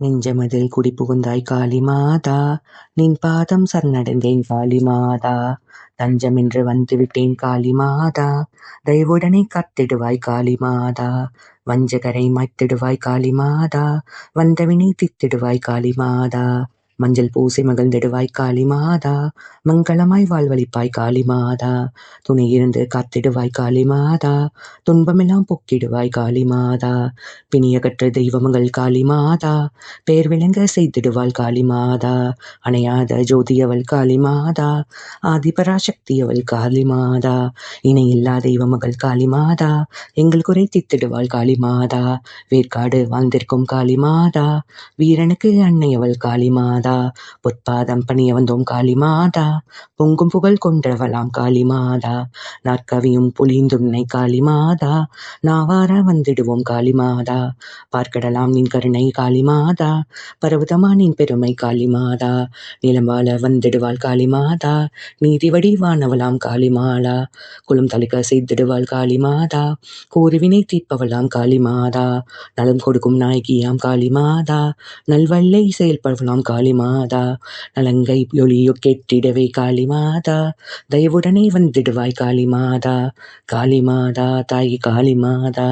நெஞ்சமதில் குடிபுகுந்தாய் காளிமாதா நின் பாதம் சரணடைந்தேன் காளிமாதா. தஞ்சமென்று வந்துவிட்டேன் காளிமாதா தயவுடனே காத்திடுவாய் காளிமாதா. வஞ்சகரை மாய்த்திடுவாய் காளிமாதா வந்தவினை தித்திடுவாய் காளிமாதா. மஞ்சள் பூசி மகிழ்ந்திடுவாய் காளிமாதா மங்களமாய் வாழ்வழிப்பாய் காளிமாதா. துணையிருந்து காத்திடுவாய் காளிமாதா துன்பமெல்லாம் போக்கிடுவாய் காளிமாதா. பிணியகற்ற தெய்வமங்கள் காளிமாதா பேர் விளங்க செய்திடுவாள் காளிமாதா. அணையாத ஜோதியவள் காளிமாதா ஆதிபராசக்தியவள் இணை இணையில்லா தெய்வமகள் காளிமாதா எங்கள் குறை தித்திடுவாள் காளிமாதா. வேர்க்காடு வாழ்ந்திருக்கும் காளிமாதா வீரனுக்கு அன்னையவள் மாதா பொற்பாதம் பணிய வந்தோம் காளிமாதா பொங்கும் புகழ் கொண்டவளாம் காளி மாதா நாற்கவியும் புலிந்துன்னை காளிமாதா நாவார வந்திடுவோம் காளிமாதா பார்க்கடலாம் நின் கருணை காளிமாதா பர்வதமா நின் பெருமை காளிமாதா நிலம்பால வந்திடுவாள் காளிமாதா நீதி வடிவானவளாம் காளிமாலா குளம் தளிக்க செய்திடுவாள் காளிமாதா கூறுவினை தீர்ப்பவளாம் காளிமாதா நலம் கொடுக்கும் நாயகியாம் காளிமாதா நல்வல்லை செயல்படுவலாம் மாதா நலங்கை ஒளியோ கேட்டிடவே காளிமாதா தயவுடனே வந்திடுவாய் காளிமாதா காளிமாதா தாயி காளிமாதா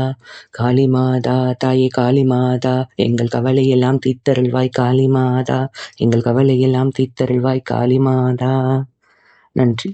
காளிமாதா தாயே காளிமாதா எங்கள் கவலையெல்லாம் தீர்த்தருள்வாய் காளிமாதா எங்கள் கவலையெல்லாம் தீர்த்தருள்வாய் காளிமாதா நன்றி.